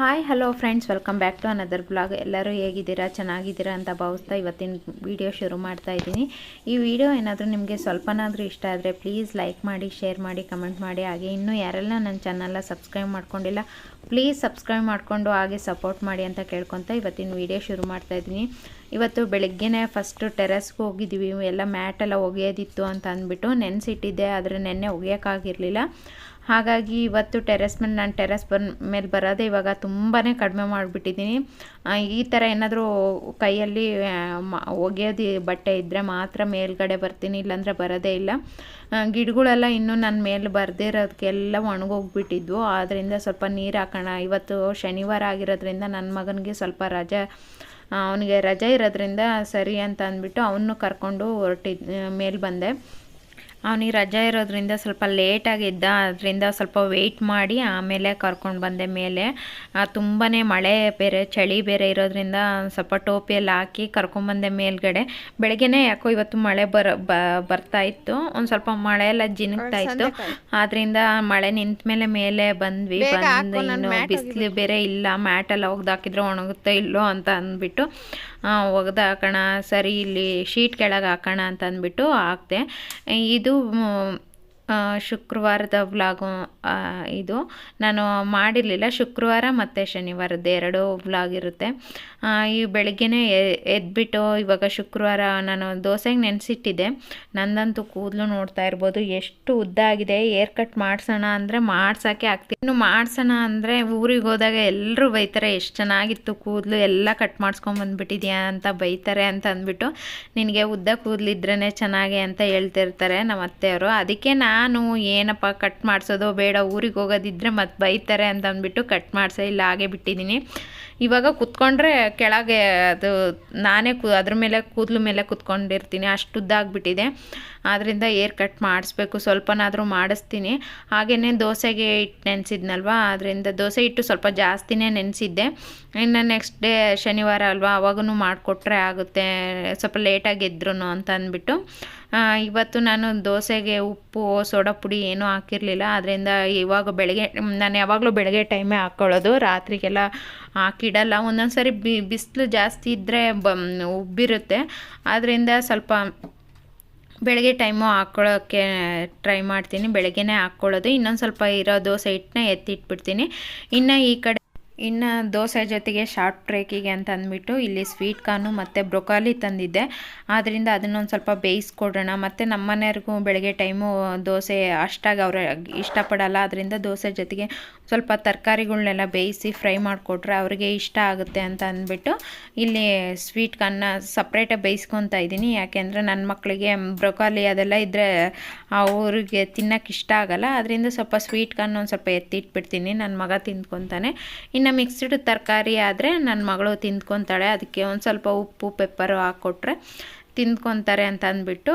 Hi hello friends welcome back to another blog ಎಲ್ಲರೂ ಹೇಗಿದ್ದೀರಾ? ಚೆನ್ನಾಗಿದ್ದೀರಾ ಅಂತ ಭಾವಿಸ್ತಾ ಇವತ್ತಿನ ವಿಡಿಯೋ ಶುರು ಮಾಡ್ತಾ ಇದ್ದೀನಿ. ಈ ವಿಡಿಯೋ ಏನಾದರೂ ನಿಮಗೆ ಸ್ವಲ್ಪನಾದರೂ ಇಷ್ಟ ಆದರೆ ಪ್ಲೀಸ್ ಲೈಕ್ ಮಾಡಿ ಶೇರ್ ಮಾಡಿ ಕಮೆಂಟ್ ಮಾಡಿ. ಹಾಗೆ ಇನ್ನೂ ಯಾರೆಲ್ಲ ನನ್ನ ಚಾನಲ್ನ ಸಬ್ಸ್ಕ್ರೈಬ್ ಮಾಡ್ಕೊಂಡಿಲ್ಲ ಪ್ಲೀಸ್ ಸಬ್ಸ್ಕ್ರೈಬ್ ಮಾಡಿಕೊಂಡು ಹಾಗೆ ಸಪೋರ್ಟ್ ಮಾಡಿ ಅಂತ ಕೇಳ್ಕೊತಾ ಇವತ್ತಿನ ವಿಡಿಯೋ ಶುರು ಮಾಡ್ತಾ ಇದ್ದೀನಿ. ಇವತ್ತು ಬೆಳಗ್ಗೆನೇ ಫಸ್ಟು ಟೆರೆಸ್ಗೆ ಹೋಗಿದ್ದೀವಿ. ಎಲ್ಲ ಮ್ಯಾಟೆಲ್ಲ ಒಗೆಯೋದಿತ್ತು ಅಂತ ಅಂದ್ಬಿಟ್ಟು ನೆನೆಸಿಟ್ಟಿದ್ದೆ, ಆದರೆ ನೆನ್ನೆ ಒಗೆಯೋಕ್ಕಾಗಿರಲಿಲ್ಲ ಹಾಗಾಗಿ ಇವತ್ತು ಟೆರೆಸ್ ಮೇಲೆ, ನಾನು ಟೆರೆಸ್ ಬನ್ ಮೇಲೆ ಬರೋದೇ ಇವಾಗ ತುಂಬಾ ಕಡಿಮೆ ಮಾಡಿಬಿಟ್ಟಿದ್ದೀನಿ. ಈ ಥರ ಏನಾದರೂ ಕೈಯಲ್ಲಿ ಒಗೆಯೋದು ಬಟ್ಟೆ ಇದ್ದರೆ ಮಾತ್ರ ಮೇಲ್ಗಡೆ ಬರ್ತೀನಿ, ಇಲ್ಲಾಂದರೆ ಬರೋದೇ ಇಲ್ಲ. ಗಿಡಗಳೆಲ್ಲ ಇನ್ನೂ ನನ್ನ ಮೇಲೆ ಬರ್ದಿರೋದಕ್ಕೆಲ್ಲ ಒಣಗೋಗ್ಬಿಟ್ಟಿದ್ವು. ಆದ್ದರಿಂದ ಸ್ವಲ್ಪ ನೀರು ಹಾಕೋಣ. ಇವತ್ತು ಶನಿವಾರ ಆಗಿರೋದ್ರಿಂದ ನನ್ನ ಮಗನಿಗೆ ಸ್ವಲ್ಪ ರಜೆ ಅವನಿಗೆ ರಜೆ ಇರೋದ್ರಿಂದ ಸರಿ ಅಂತ ಅಂದ್ಬಿಟ್ಟು ಅವನು ಕರ್ಕೊಂಡು ಹೊರಟಿದ್ ಮೇಲೆ ಬಂದೆ. ಅವನಿಗೆ ರಜೆ ಇರೋದ್ರಿಂದ ಸ್ವಲ್ಪ ಲೇಟಾಗಿದ್ದ ಅದರಿಂದ ಸ್ವಲ್ಪ ವೆಯ್ಟ್ ಮಾಡಿ ಆಮೇಲೆ ಕರ್ಕೊಂಡು ಬಂದೆ ಮೇಲೆ. ತುಂಬಾ ಮಳೆ ಬೇರೆ ಚಳಿ ಬೇರೆ ಇರೋದ್ರಿಂದ ಸ್ವಲ್ಪ ಟೋಪಿಯಲ್ಲಿ ಹಾಕಿ ಕರ್ಕೊಂಡ್ಬಂದೆ ಮೇಲ್ಗಡೆ. ಬೆಳಗ್ಗೆನೇ ಯಾಕೋ ಇವತ್ತು ಮಳೆ ಬರ ಬರ್ತಾ ಇತ್ತು. ಒಂದು ಸ್ವಲ್ಪ ಮಳೆ ಎಲ್ಲ ಜಿನುಗ್ತಾ ಇತ್ತು. ಆದ್ರಿಂದ ಮಳೆ ನಿಂತ ಮೇಲೆ ಮೇಲೆ ಬಂದ್ವಿ. ಬಂದು ಇನ್ನು ಬಿಸಿಲು ಬೇರೆ ಇಲ್ಲ ಮ್ಯಾಟ್ ಎಲ್ಲ ಒಗ್ದು ಒಣಗುತ್ತೆ ಒಣಗುತ್ತೋ ಇಲ್ಲೋ ಅಂತ ಅಂದ್ಬಿಟ್ಟು. ಒಗ್ದು ಹಾಕೋಣ ಸರಿ ಇಲ್ಲಿ ಶೀಟ್ ಕೆಳಗೆ ಹಾಕೋಣ ಅಂತ ಅಂದ್ಬಿಟ್ಟು ಹಾಕ್ದೆ. ಇದು ಶುಕ್ರವಾರದ ವ್ಲಾಗು ಇದು. ನಾನು ಮಾಡಿರಲಿಲ್ಲ. ಶುಕ್ರವಾರ ಮತ್ತು ಶನಿವಾರದ ಎರಡು ವ್ಲಾಗ್ ಇರುತ್ತೆ. ಈ ಬೆಳಗ್ಗೆನೇ ಎದ್ಬಿಟ್ಟು ಇವಾಗ ಶುಕ್ರವಾರ ನಾನು ದೋಸೆಗೆ ನೆನೆಸಿಟ್ಟಿದ್ದೆ. ನಂದಂತೂ ಕೂದಲು ನೋಡ್ತಾ ಇರ್ಬೋದು. ಎಷ್ಟು ಉದ್ದ ಆಗಿದೆ. ಏರ್ ಕಟ್ ಮಾಡಿಸೋಣ ಅಂದರೆ ಮಾಡ್ಸೋಕ್ಕೆ ಆಗ್ತಿದೆ ಇನ್ನು ಮಾಡ್ಸೋಣ ಅಂದರೆ ಊರಿಗೆ ಹೋದಾಗ ಎಲ್ಲರೂ ಬೈತಾರೆ, ಎಷ್ಟು ಚೆನ್ನಾಗಿತ್ತು ಕೂದಲು, ಎಲ್ಲ ಕಟ್ ಮಾಡಿಸ್ಕೊಂಬಂದ್ಬಿಟ್ಟಿದ್ಯಾ ಅಂತ ಬೈತಾರೆ ಅಂತ ಅಂದ್ಬಿಟ್ಟು, ನಿನಗೆ ಉದ್ದ ಕೂದಲಿದ್ರೇ ಚೆನ್ನಾಗಿ ಅಂತ ಹೇಳ್ತಿರ್ತಾರೆ ನಮ್ಮ ಅತ್ತೆಯವರು ಅದಕ್ಕೆ ನಾನು ಏನಪ್ಪ ಕಟ್ ಮಾಡಿಸೋದು ಬೇಡ, ಊರಿಗೆ ಹೋಗೋದಿದ್ರೆ ಮತ್ತೆ ಬೈತಾರೆ ಅಂತ ಅಂದ್ಬಿಟ್ಟು ಕಟ್ ಮಾಡಿಸೋ ಇಲ್ಲ, ಹಾಗೆ ಬಿಟ್ಟಿದ್ದೀನಿ. ಇವಾಗ ಕುತ್ಕೊಂಡ್ರೆ ಕೆಳಗೆ ಅದು ನಾನೇ ಕು, ಅದ್ರ ಮೇಲೆ ಕೂದಲು ಮೇಲೆ ಕುತ್ಕೊಂಡಿರ್ತೀನಿ, ಅಷ್ಟು ಉದ್ದ ಆಗಿಬಿಟ್ಟಿದೆ ಆದ್ದರಿಂದ ಏರ್ ಕಟ್ ಮಾಡಿಸ್ಬೇಕು. ಸ್ವಲ್ಪನಾದರೂ ಮಾಡಿಸ್ತೀನಿ. ಹಾಗೆಯೇ ದೋಸೆಗೆ ಹಿಟ್ಟು ನೆನೆಸಿದ್ನಲ್ವ? ಆದ್ದರಿಂದ ದೋಸೆ ಹಿಟ್ಟು ಸ್ವಲ್ಪ ಜಾಸ್ತಿನೇ ನೆನೆಸಿದ್ದೆ. ಇನ್ನು ನೆಕ್ಸ್ಟ್ ಡೇ ಶನಿವಾರ ಅಲ್ವಾ? ಅವಾಗೂ ಮಾಡಿಕೊಟ್ರೆ ಆಗುತ್ತೆ. ಸ್ವಲ್ಪ ಲೇಟಾಗಿ ಎದ್ರು ಅಂತ ಅಂದ್ಬಿಟ್ಟು. ಇವತ್ತು ನಾನು ದೋಸೆಗೆ ಉಪ್ಪು, ಸೋಡಾ ಪುಡಿ ಏನೂ ಹಾಕಿರಲಿಲ್ಲ. ಅದರಿಂದ ಇವಾಗ ಬೆಳಗ್ಗೆ, ನಾನು ಯಾವಾಗಲೂ ಬೆಳಗ್ಗೆ ಟೈಮೇ ಹಾಕ್ಕೊಳ್ಳೋದು ರಾತ್ರಿಗೆಲ್ಲ ಹಾಕಿಡಲ್ಲ. ಒಂದೊಂದು ಸಾರಿ ಬಿ, ಬಿಸಿಲು ಜಾಸ್ತಿ ಇದ್ದರೆ ಬ, ಉಬ್ಬಿರುತ್ತೆ. ಆದ್ದರಿಂದ ಸ್ವಲ್ಪ ಬೆಳಗ್ಗೆ ಟೈಮು ಹಾಕ್ಕೊಳ್ಳೋಕ್ಕೆ ಟ್ರೈ ಮಾಡ್ತೀನಿ. ಬೆಳಗ್ಗೆನೇ ಹಾಕ್ಕೊಳ್ಳೋದು ಇನ್ನೊಂದು ಸ್ವಲ್ಪ ಇರೋ ದೋಸೆ ಹಿಟ್ಟನ್ನ ಎತ್ತಿಟ್ಬಿಡ್ತೀನಿ. ಇನ್ನು ಈ ಕಡೆ ಇನ್ನು ದೋಸೆ ಜೊತೆಗೆ ಶಾರ್ಟ್ ಟ್ರೇಕಿಗೆ ಅಂತ ಅಂದ್ಬಿಟ್ಟು ಇಲ್ಲಿ ಸ್ವೀಟ್ ಕಾರ್ನು ಮತ್ತು ಬ್ರೊಕಾಲಿ ತಂದಿದ್ದೆ. ಆದ್ದರಿಂದ ಅದನ್ನೊಂದು ಸ್ವಲ್ಪ ಬೇಯಿಸ್ಕೊಡೋಣ. ಮತ್ತು ನಮ್ಮ ಮನೆಯವ್ರಿಗೂ ಬೆಳಗ್ಗೆ ಟೈಮು ದೋಸೆ ಅಷ್ಟಾಗಿ ಅವ್ರು ಇಷ್ಟಪಡಲ್ಲ. ಅದರಿಂದ ದೋಸೆ ಜೊತೆಗೆ ಸ್ವಲ್ಪ ತರಕಾರಿಗಳನ್ನೆಲ್ಲ ಬೇಯಿಸಿ ಫ್ರೈ ಮಾಡಿಕೊಟ್ರೆ ಅವ್ರಿಗೆ ಇಷ್ಟ ಆಗುತ್ತೆ ಅಂತ ಅಂದ್ಬಿಟ್ಟು ಇಲ್ಲಿ ಸ್ವೀಟ್ ಕಾರ್ನ ಸಪ್ರೇಟಾಗಿ ಬೇಯಿಸ್ಕೊತಾ ಇದ್ದೀನಿ. ಯಾಕೆಂದರೆ ನನ್ನ ಮಕ್ಕಳಿಗೆ ಬ್ರೊಕಾಲಿ ಅದೆಲ್ಲ ಇದ್ದರೆ ಅವ್ರಿಗೆ ತಿನ್ನೋಕೆ ಇಷ್ಟ ಆಗಲ್ಲ. ಅದರಿಂದ ಸ್ವಲ್ಪ ಸ್ವೀಟ್ ಕಾರ್ನ ಒಂದು ಸ್ವಲ್ಪ ಎತ್ತಿಟ್ಬಿಡ್ತೀನಿ. ನನ್ನ ಮಗ ತಿಂದ್ಕೊತಾನೆ. ಇನ್ನು ಮಿಕ್ಸ್ಡ್ ತರಕಾರಿ ಆದರೆ ನನ್ನ ಮಗಳು ತಿಂದ್ಕೊತಾಳೆ. ಅದಕ್ಕೆ ಒಂದು ಸ್ವಲ್ಪ ಉಪ್ಪು ಪೆಪ್ಪರು ಹಾಕ್ಕೊಟ್ರೆ ತಿಂದ್ಕೊತಾರೆ ಅಂತ ಅಂದ್ಬಿಟ್ಟು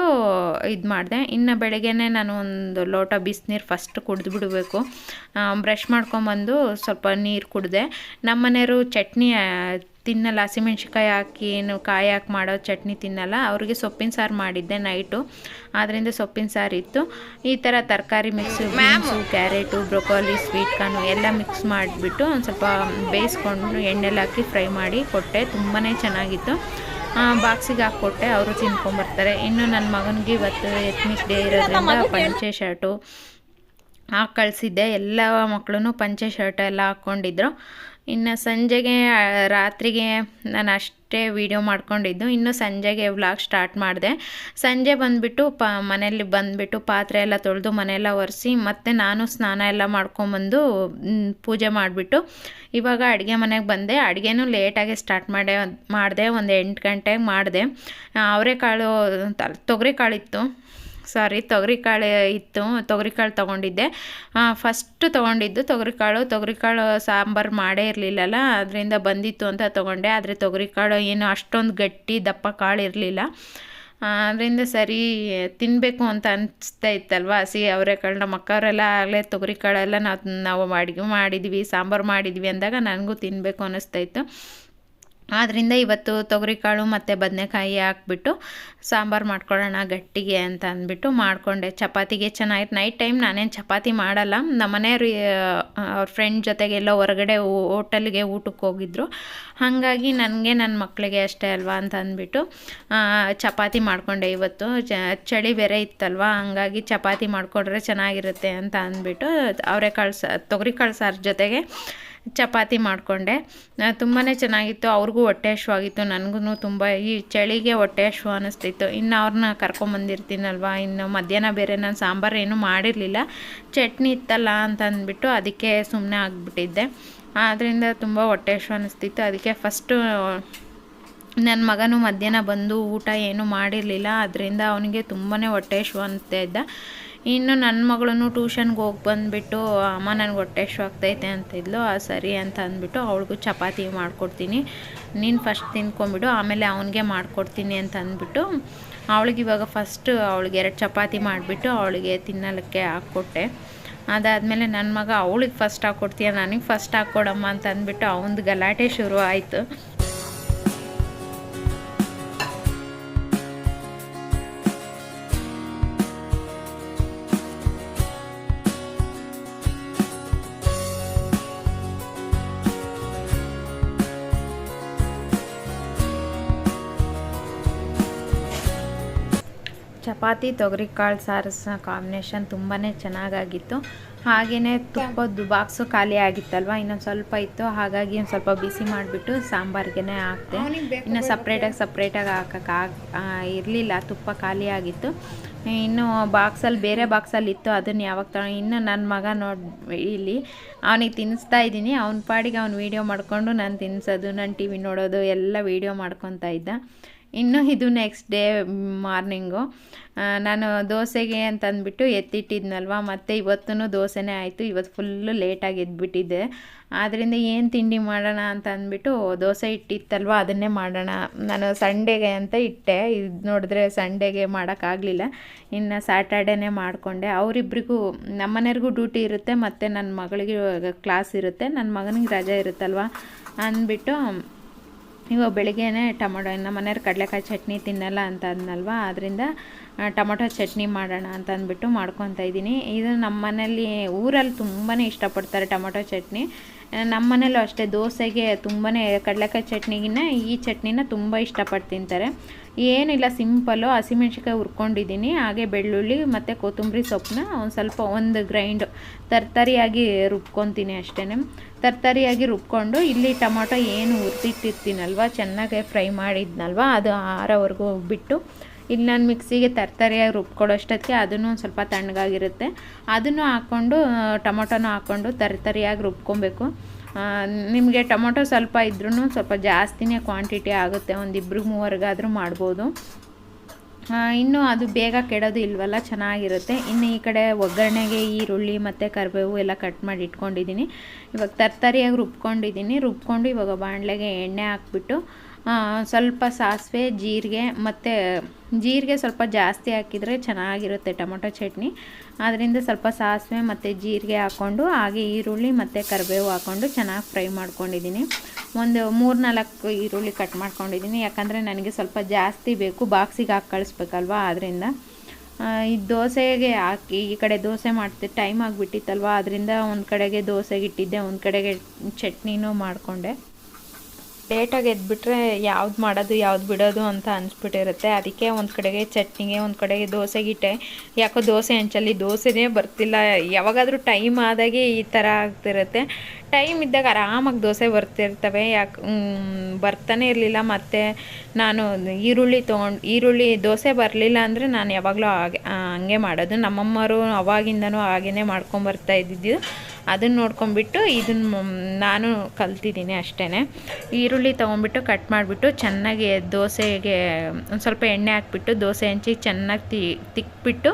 ಇದು ಮಾಡಿದೆ. ಇನ್ನು ಬೆಳಗ್ಗೆನೇ ನಾನು ಒಂದು ಲೋಟ ಬಿಸಿನೀರು ಫಸ್ಟ್ ಕುಡಿದು ಬಿಡಬೇಕು. ಬ್ರಷ್ ಮಾಡ್ಕೊಂಬಂದು ಸ್ವಲ್ಪ ನೀರು ಕುಡಿದೆ. ನಮ್ಮ ಮನೆಯವರು ಚಟ್ನಿ ತಿನ್ನಲ್ಲ ಹಸಿಮೆಣ್ಸಿಕಾಯಿ ಹಾಕಿ ಏನು ಕಾಯಿ ಹಾಕಿ ಮಾಡೋ ಚಟ್ನಿ ತಿನ್ನಲ್ಲ. ಅವ್ರಿಗೆ ಸೊಪ್ಪಿನ ಸಾರು ಮಾಡಿದ್ದೆ ನೈಟು ಆದ್ದರಿಂದ ಸೊಪ್ಪಿನ ಸಾರು ಇತ್ತು. ಈ ಥರ ತರಕಾರಿ mix beans carrot broccoli sweet corn ಎಲ್ಲ ಮಿಕ್ಸ್ ಮಾಡಿಬಿಟ್ಟು ಒಂದು ಸ್ವಲ್ಪ ಬೇಯಿಸ್ಕೊಂಡು ಎಣ್ಣೆಲ್ಲ ಹಾಕಿ ಫ್ರೈ ಮಾಡಿ ಕೊಟ್ಟೆ. ತುಂಬಾ ಚೆನ್ನಾಗಿತ್ತು. ಬಾಕ್ಸಿಗೆ ಹಾಕ್ಕೊಟ್ಟೆ. ಅವರು ತಿನ್ಕೊಂಬರ್ತಾರೆ ಇನ್ನು ನನ್ನ ಮಗನಿಗೆ ಇವತ್ತು ಎತ್ನಿಕ್ ಡೇ ಇರೋದ್ರಿಂದ ಪಂಚೆ ಶರ್ಟು ಹಾಕಿ ಕಳಿಸಿದ್ದೆ. ಎಲ್ಲ ಮಕ್ಕಳು ಪಂಚೆ ಶರ್ಟ್ ಎಲ್ಲ ಹಾಕ್ಕೊಂಡಿದ್ರು. ಇನ್ನು ಸಂಜೆಗೆ ರಾತ್ರಿಗೆ ನಾನು ಅಷ್ಟೇ ವೀಡಿಯೋ ಮಾಡ್ಕೊಂಡಿದ್ದು. ಇನ್ನು ಸಂಜೆಗೆ ವ್ಲಾಗ್ ಸ್ಟಾರ್ಟ್ ಮಾಡಿದೆ. ಸಂಜೆ ಬಂದುಬಿಟ್ಟು ಪ, ಮನೆಯಲ್ಲಿ ಬಂದುಬಿಟ್ಟು ಪಾತ್ರೆ ಎಲ್ಲ ತೊಳೆದು ಮನೆಯೆಲ್ಲ ಒರೆಸಿ, ಮತ್ತು ನಾನು ಸ್ನಾನ ಎಲ್ಲ ಮಾಡ್ಕೊಂಬಂದು ಪೂಜೆ ಮಾಡಿಬಿಟ್ಟು ಇವಾಗ ಅಡುಗೆ ಮನೆಗೆ ಬಂದೆ. ಅಡುಗೆನೂ ಲೇಟಾಗಿ ಸ್ಟಾರ್ಟ್ ಮಾಡೇ, ಮಾಡಿದೆ. ಒಂದು ಎಂಟು ಗಂಟೆಗೆ ಮಾಡಿದೆ. ಅವರೆಕಾಳು ತೊಗರಿಕಾಳಿತ್ತು ಸಾರಿ, ತೊಗರಿಕಾಳು ಇತ್ತು, ತೊಗರಿಕಾಳು ತೊಗೊಂಡಿದ್ದೆ. ಫಸ್ಟು ತೊಗೊಂಡಿದ್ದು ತೊಗರಿಕಾಳು. ತೊಗರಿಕಾಳು ಸಾಂಬಾರು ಮಾಡೇ ಇರಲಿಲ್ಲಲ್ಲ, ಅದರಿಂದ ಬಂದಿತ್ತು ಅಂತ ತೊಗೊಂಡೆ. ಆದರೆ ತೊಗರಿಕಾಳು ಏನು ಅಷ್ಟೊಂದು ಗಟ್ಟಿ ದಪ್ಪ ಕಾಳು ಇರಲಿಲ್ಲ. ಅದರಿಂದ ಸರಿ ತಿನ್ನಬೇಕು ಅಂತ ಅನಿಸ್ತಾ ಇತ್ತಲ್ವ? ಹಸಿ ಅವರೆಕಾಳು ನಮ್ಮ ಅಕ್ಕವರೆಲ್ಲ ಆಗಲೇ ತೊಗರಿಕಾಳೆಲ್ಲ ನಾವು ನಾವು ಅಡುಗೆ ಮಾಡಿದ್ವಿ, ಸಾಂಬಾರು ಮಾಡಿದ್ವಿ ಅಂದಾಗ ನನಗೂ ತಿನ್ನಬೇಕು ಅನ್ನಿಸ್ತಾ ಇತ್ತು. ಆದ್ದರಿಂದ ಇವತ್ತು ತೊಗರಿಕಾಳು ಮತ್ತು ಬದನೆಕಾಯಿ ಹಾಕ್ಬಿಟ್ಟು ಸಾಂಬಾರು ಮಾಡ್ಕೊಳ್ಳೋಣ ಗಟ್ಟಿಗೆ ಅಂತ ಅಂದ್ಬಿಟ್ಟು ಮಾಡಿಕೊಂಡೆ. ಚಪಾತಿಗೆ ಚೆನ್ನಾಗಿತ್ತು. ನೈಟ್ ಟೈಮ್ ನಾನೇನು ಚಪಾತಿ ಮಾಡಲ್ಲ. ನಮ್ಮ ಮನೆಯವ್ರು ಅವ್ರ ಫ್ರೆಂಡ್ ಜೊತೆಗೆ ಎಲ್ಲೋ ಹೊರಗಡೆ ಹೋಟೆಲ್ಗೆ ಊಟಕ್ಕೆ ಹೋಗಿದ್ರು. ಹಾಗಾಗಿ ನನಗೆ ನನ್ನ ಮಕ್ಕಳಿಗೆ ಅಷ್ಟೇ ಅಲ್ವಾ ಅಂತ ಅಂದ್ಬಿಟ್ಟು ಚಪಾತಿ ಮಾಡಿಕೊಂಡೆ ಇವತ್ತು. ಚಳಿ ಬೇರೆ ಇತ್ತಲ್ವ, ಹಾಗಾಗಿ ಚಪಾತಿ ಮಾಡಿಕೊಂಡ್ರೆ ಚೆನ್ನಾಗಿರುತ್ತೆ ಅಂತ ಅಂದ್ಬಿಟ್ಟು ಅವರೆಕಾಳು ಸ, ತೊಗರಿಕಾಳು ಸಾರು ಜೊತೆಗೆ ಚಪಾತಿ ಮಾಡಿಕೊಂಡೆ. ತುಂಬಾ ಚೆನ್ನಾಗಿತ್ತು. ಅವ್ರಿಗೂ ಹೊಟ್ಟೆ ಹಶ್ವಾಗಿತ್ತು. ನನಗೂ ತುಂಬ ಈ ಚಳಿಗೆ ಹೊಟ್ಟೆ ಹಶ್ವು ಅನ್ನಿಸ್ತಿತ್ತು ಇನ್ನು ಅವ್ರನ್ನ ಕರ್ಕೊಂಬಂದಿರ್ತೀನಲ್ವ? ಇನ್ನು ಮಧ್ಯಾಹ್ನ ಬೇರೆ ನಾನು ಸಾಂಬಾರು ಏನೂ ಮಾಡಿರಲಿಲ್ಲ. ಚಟ್ನಿ ಇತ್ತಲ್ಲ ಅಂತ ಅಂದ್ಬಿಟ್ಟು ಅದಕ್ಕೆ ಸುಮ್ಮನೆ ಆಗಿಬಿಟ್ಟಿದ್ದೆ. ಆದ್ದರಿಂದ ತುಂಬ ಹೊಟ್ಟೆ ಹಶ್ವು ಅನ್ನಿಸ್ತಿತ್ತು ಅದಕ್ಕೆ ಫಸ್ಟು ನನ್ನ ಮಗನೂ ಮಧ್ಯಾಹ್ನ ಬಂದು ಊಟ ಏನೂ ಮಾಡಿರಲಿಲ್ಲ. ಅದರಿಂದ ಅವನಿಗೆ ತುಂಬಾ ಹೊಟ್ಟೆ ಹಶ್ವು ಅಂತ ಇದ್ದ. ಇನ್ನು ನನ್ನ ಮಗಳೂ ಟ್ಯೂಷನ್ಗೆ ಹೋಗಿ ಬಂದುಬಿಟ್ಟು, ಅಮ್ಮ, ನನಗೆ ಹೊಟ್ಟೆ ಆಗ್ತೈತೆ ಅಂತಿದ್ಲು ಸರಿ ಅಂತ ಅಂದ್ಬಿಟ್ಟು ಅವಳಿಗೂ ಚಪಾತಿ ಮಾಡಿಕೊಡ್ತೀನಿ. ನೀನು ಫಸ್ಟ್ ತಿನ್ಕೊಂಬಿಡು ಆಮೇಲೆ ಅವನಿಗೆ ಮಾಡಿಕೊಡ್ತೀನಿ ಅಂತ ಅಂದ್ಬಿಟ್ಟು, ಅವಳಿಗೆ ಇವಾಗ ಫಸ್ಟ್ ಅವಳಿಗೆ ಎರಡು ಚಪಾತಿ ಮಾಡಿಬಿಟ್ಟು ಅವಳಿಗೆ ತಿನ್ನಲಿಕ್ಕೆ ಹಾಕ್ಕೊಟ್ಟೆ. ಅದಾದಮೇಲೆ ನನ್ನ ಮಗ ಅವಳಿಗೆ ಫಸ್ಟ್ ಹಾಕ್ಕೊಡ್ತೀಯ, ನನಗೆ ಫಸ್ಟ್ ಹಾಕ್ಕೊಡಮ್ಮ ಅಂತ ಅಂದ್ಬಿಟ್ಟು, ಅವನದು ಗಲಾಟೆ ಶುರು ಆಯಿತು ಚಪಾತಿ ತೊಗರಿ ಕಾಳು ಸಾರು ಕಾಂಬಿನೇಷನ್ ತುಂಬಾ ಚೆನ್ನಾಗಾಗಿತ್ತು ಹಾಗೆಯೇ ತುಪ್ಪದ್ದು ಬಾಕ್ಸು ಖಾಲಿ ಆಗಿತ್ತಲ್ವ? ಇನ್ನೊಂದು ಸ್ವಲ್ಪ ಇತ್ತು. ಹಾಗಾಗಿ ಒಂದು ಸ್ವಲ್ಪ ಬಿಸಿ ಮಾಡಿಬಿಟ್ಟು ಸಾಂಬಾರ್ಗೆ ಹಾಕ್ತೆ ಇನ್ನು ಸಪ್ರೇಟಾಗಿ ಸಪ್ರೇಟಾಗಿ ಹಾಕಕ್ಕೆ ಇರಲಿಲ್ಲ. ತುಪ್ಪ ಖಾಲಿ ಆಗಿತ್ತು. ಇನ್ನು ಬಾಕ್ಸಲ್ಲಿ ಬೇರೆ ಬಾಕ್ಸಲ್ಲಿ ಇತ್ತು. ಅದನ್ನು ಯಾವಾಗ ತ ಇನ್ನು ನನ್ನ ಮಗ ನೋಡಿ ಇಲ್ಲಿ ಅವನಿಗೆ ತಿನ್ನಿಸ್ತಾ ಇದ್ದೀನಿ. ಅವ್ನ ಪಾಡಿಗೆ ಅವ್ನು ವೀಡಿಯೋ ಮಾಡಿಕೊಂಡು ನಾನು ತಿನ್ನಿಸೋದು ನಾನು ಟಿ ವಿ ನೋಡೋದು ಎಲ್ಲ ವೀಡಿಯೋ ಮಾಡ್ಕೊತಾ ಇದ್ದ. ಇನ್ನು ಇದು ನೆಕ್ಸ್ಟ್ ಡೇ ಮಾರ್ನಿಂಗು ನಾನು ದೋಸೆಗೆ ಅಂತ ಅಂದ್ಬಿಟ್ಟು ಎತ್ತಿಟ್ಟಿದ್ನಲ್ವ, ಮತ್ತು ಇವತ್ತೂ ದೋಸೆನೇ ಆಯಿತು. ಇವತ್ತು ಫುಲ್ಲು ಲೇಟಾಗಿ ಎದ್ಬಿಟ್ಟಿದ್ದೆ ಆದ್ದರಿಂದ ಏನು ತಿಂಡಿ ಮಾಡೋಣ ಅಂತ ಅಂದ್ಬಿಟ್ಟು ದೋಸೆ ಇಟ್ಟಿತ್ತಲ್ವ, ಅದನ್ನೇ ಮಾಡೋಣ. ನಾನು ಸಂಡೇಗೆ ಅಂತ ಇಟ್ಟೆ. ಇದು ನೋಡಿದ್ರೆ ಸಂಡೇಗೆ ಮಾಡೋಕ್ಕಾಗಲಿಲ್ಲ ಇನ್ನು ಸ್ಯಾಟರ್ಡೇನೇ ಮಾಡಿಕೊಂಡೆ. ಅವರಿಬ್ರಿಗೂ ನಮ್ಮನೆಯವ್ರಿಗೂ ಡ್ಯೂಟಿ ಇರುತ್ತೆ, ಮತ್ತು ನನ್ನ ಮಗಳಿಗೆ ಕ್ಲಾಸ್ ಇರುತ್ತೆ. ನನ್ನ ಮಗನಿಗೆ ರಜೆ ಇರುತ್ತಲ್ವ, ಅಂದ್ಬಿಟ್ಟು ಇವಾಗ ಬೆಳಿಗ್ಗೆನೇ ಟೊಮೊಟೊ ನಮ್ಮ ಮನೆಯವ್ರು ಕಡಲೆಕಾಯಿ ಚಟ್ನಿ ತಿನ್ನಲ್ಲ ಅಂತ ಅಂದಲ್ವ ಆದ್ದರಿಂದ ಟೊಮೊಟೊ ಚಟ್ನಿ ಮಾಡೋಣ ಅಂತ ಅಂದ್ಬಿಟ್ಟು ಮಾಡ್ಕೊತಾ ಇದ್ದೀನಿ. ಇದು ನಮ್ಮ ಮನೇಲಿ ಊರಲ್ಲಿ ತುಂಬಾ ಇಷ್ಟಪಡ್ತಾರೆ ಟೊಮೊಟೊ ಚಟ್ನಿ. ನಮ್ಮ ಮನೇಲೂ ಅಷ್ಟೇ, ದೋಸೆಗೆ ತುಂಬಾ ಕಡಲೆಕಾಯಿ ಚಟ್ನಿಗಿನ್ನ ಈ ಚಟ್ನಿನ ತುಂಬ ಇಷ್ಟಪಟ್ಟು ತಿಂತಾರೆ. ಏನಿಲ್ಲ ಸಿಂಪಲ್ಲು ಹಸಿಮೆಣ್ಸಿಕಾಯಿ ಹುರ್ಕೊಂಡಿದ್ದೀನಿ. ಹಾಗೆ ಬೆಳ್ಳುಳ್ಳಿ ಮತ್ತು ಕೊತ್ತಂಬರಿ ಸೊಪ್ಪನ್ನ ಒಂದು ಸ್ವಲ್ಪ ಒಂದು ಗ್ರೈಂಡ್ ತರ್ತರಿಯಾಗಿ ರುಬ್ಕೊತೀನಿ ಅಷ್ಟೇ ತರ್ತರಿಯಾಗಿ ರುಬ್ಕೊಂಡು ಇಲ್ಲಿ ಟೊಮೊಟೊ ಏನು ಹುರಿದಿಟ್ಟಿರ್ತೀನಲ್ವ, ಚೆನ್ನಾಗೆ ಫ್ರೈ ಮಾಡಿದ್ನಲ್ವ, ಅದು ಆರವರೆಗೂ ಬಿಟ್ಟು ಇಲ್ಲಿ ನಾನು ಮಿಕ್ಸಿಗೆ ತರ್ತರಿಯಾಗಿ ರುಬ್ಕೊಡೋಷ್ಟೊತ್ತಿಗೆ ಅದನ್ನು ಸ್ವಲ್ಪ ತಣ್ಣಗಾಗಿರುತ್ತೆ. ಅದನ್ನು ಹಾಕ್ಕೊಂಡು ಟೊಮೊಟೊನೂ ಹಾಕ್ಕೊಂಡು ತರ್ತರಿಯಾಗಿ ರುಬ್ಕೊಬೇಕು. ನಿಮಗೆ ಟೊಮೊಟೊ ಸ್ವಲ್ಪ ಇದ್ರೂ ಸ್ವಲ್ಪ ಜಾಸ್ತಿನೇ ಕ್ವಾಂಟಿಟಿ ಆಗುತ್ತೆ ಒಂದು ಇಬ್ಬರು ಮೂವರಿಗಾದರೂ ಮಾಡ್ಬೋದು. ಇನ್ನು ಅದು ಬೇಗ ಕೆಡೋದು ಇಲ್ವಲ್ಲ, ಚೆನ್ನಾಗಿರುತ್ತೆ. ಇನ್ನು ಈ ಕಡೆ ಒಗ್ಗರಣೆಗೆ ಈರುಳ್ಳಿ ಮತ್ತು ಕರಿಬೇವು ಎಲ್ಲ ಕಟ್ ಮಾಡಿ ಇಟ್ಕೊಂಡಿದ್ದೀನಿ. ಇವಾಗ ತರ್ತರಿಯಾಗಿ ರುಬ್ಕೊಂಡಿದ್ದೀನಿ. ರುಬ್ಕೊಂಡು ಇವಾಗ ಬಾಣಲೆಗೆ ಎಣ್ಣೆ ಹಾಕ್ಬಿಟ್ಟು ಸ್ವಲ್ಪ ಸಾಸಿವೆ, ಜೀರಿಗೆ ಮತ್ತು ಜೀರಿಗೆ ಸ್ವಲ್ಪ ಜಾಸ್ತಿ ಹಾಕಿದರೆ ಚೆನ್ನಾಗಿರುತ್ತೆ ಟೊಮೊಟೊ ಚಟ್ನಿ. ಅದರಿಂದ ಸ್ವಲ್ಪ ಸಾಸಿವೆ ಮತ್ತು ಜೀರಿಗೆ ಹಾಕ್ಕೊಂಡು ಹಾಗೆ ಈರುಳ್ಳಿ ಮತ್ತು ಕರಿಬೇವು ಹಾಕ್ಕೊಂಡು ಚೆನ್ನಾಗಿ ಫ್ರೈ ಮಾಡ್ಕೊಂಡಿದ್ದೀನಿ. ಒಂದು ಮೂರು ನಾಲ್ಕು ಈರುಳ್ಳಿ ಕಟ್ ಮಾಡ್ಕೊಂಡಿದ್ದೀನಿ. ಯಾಕಂದರೆ ನನಗೆ ಸ್ವಲ್ಪ ಜಾಸ್ತಿ ಬೇಕು. ಬಾಕ್ಸಿಗೆ ಹಾಕಿ ಕಳಿಸ್ಬೇಕಲ್ವಾ? ಆದ್ದರಿಂದ ಈ ದೋಸೆಗೆ ಹಾಕಿ, ಈ ಕಡೆ ದೋಸೆ ಮಾಡ್ತಿ ಟೈಮ್ ಆಗಿಬಿಟ್ಟಿತ್ತಲ್ವ? ಅದರಿಂದ ಒಂದು ಕಡೆಗೆ ದೋಸೆಗೆ ಇಟ್ಟಿದ್ದೆ. ಒಂದು ಕಡೆಗೆ ಚಟ್ನಿನೂ ಮಾಡಿಕೊಂಡೆ. ಲೇಟಾಗಿ ಎದ್ಬಿಟ್ರೆ ಯಾವ್ದು ಮಾಡೋದು, ಯಾವ್ದು ಬಿಡೋದು ಅಂತ ಅನಿಸ್ಬಿಟ್ಟಿರುತ್ತೆ. ಅದಕ್ಕೆ ಒಂದು ಕಡೆಗೆ ಚಟ್ನಿಗೆ, ಒಂದು ಕಡೆಗೆ ದೋಸೆಗಿಟ್ಟೆ ಯಾಕೋ ದೋಸೆ ಹಂಚಲ್ಲಿ ದೋಸೆನೇ ಬರ್ತಿಲ್ಲ. ಯಾವಾಗಾದರೂ ಟೈಮ್ ಆದಾಗೆ ಈ ಥರ ಆಗ್ತಿರುತ್ತೆ. ಟೈಮ್ ಇದ್ದಾಗ ಆರಾಮಾಗಿ ದೋಸೆ ಬರ್ತಿರ್ತವೆ. ಯಾಕೆ ಬರ್ತಾನೆ ಇರಲಿಲ್ಲ. ಮತ್ತು ನಾನು ಈರುಳ್ಳಿ ತೊಗೊಂಡು, ಈರುಳ್ಳಿ ದೋಸೆ ಬರಲಿಲ್ಲ ಅಂದರೆ ನಾನು ಯಾವಾಗಲೂ ಹಾಗೆ, ಹಂಗೆ ಮಾಡೋದು. ನಮ್ಮಮ್ಮರು ಅವಾಗಿಂದನೂ ಹಾಗೇ ಮಾಡ್ಕೊಂಬರ್ತಾ ಇದ್ದಿದ್ದು. ಅದನ್ನು ನೋಡ್ಕೊಂಬಿಟ್ಟು ಇದನ್ನು ನಾನು ಕಲ್ತಿದ್ದೀನಿ ಅಷ್ಟೇ ಈರುಳ್ಳಿ ತೊಗೊಂಬಿಟ್ಟು ಕಟ್ ಮಾಡಿಬಿಟ್ಟು ಚೆನ್ನಾಗಿ ದೋಸೆಗೆ ಒಂದು ಸ್ವಲ್ಪ ಎಣ್ಣೆ ಹಾಕ್ಬಿಟ್ಟು ದೋಸೆ ಹಂಚಿ ಚೆನ್ನಾಗಿ ತಿ, ತಿಕ್ಬಿಟ್ಟು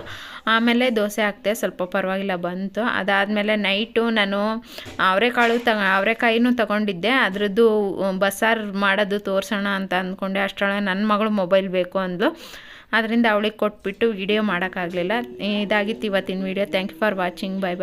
ಆಮೇಲೆ ದೋಸೆ ಹಾಕ್ತೆ ಸ್ವಲ್ಪ ಪರವಾಗಿಲ್ಲ ಬಂತು. ಅದಾದಮೇಲೆ ನೈಟು ನಾನು ಅವರೆಕಾಳು ತಗ ಅವರೆಕಾಯಿನೂ ತೊಗೊಂಡಿದ್ದೆ. ಅದರದ್ದು ಬಸ್ಸಾರು ಮಾಡೋದು ತೋರಿಸೋಣ ಅಂತ ಅಂದ್ಕೊಂಡೆ. ಅಷ್ಟರೊಳಗೆ ನನ್ನ ಮಗಳು ಮೊಬೈಲ್ ಬೇಕು ಅಂದ್ಲು. ಅದರಿಂದ ಅವಳಿಗೆ ಕೊಟ್ಬಿಟ್ಟು ವಿಡಿಯೋ ಮಾಡೋಕ್ಕಾಗಲಿಲ್ಲ. ಇದಾಗಿತ್ತು ಇವತ್ತಿನ video thank you for watching bye bye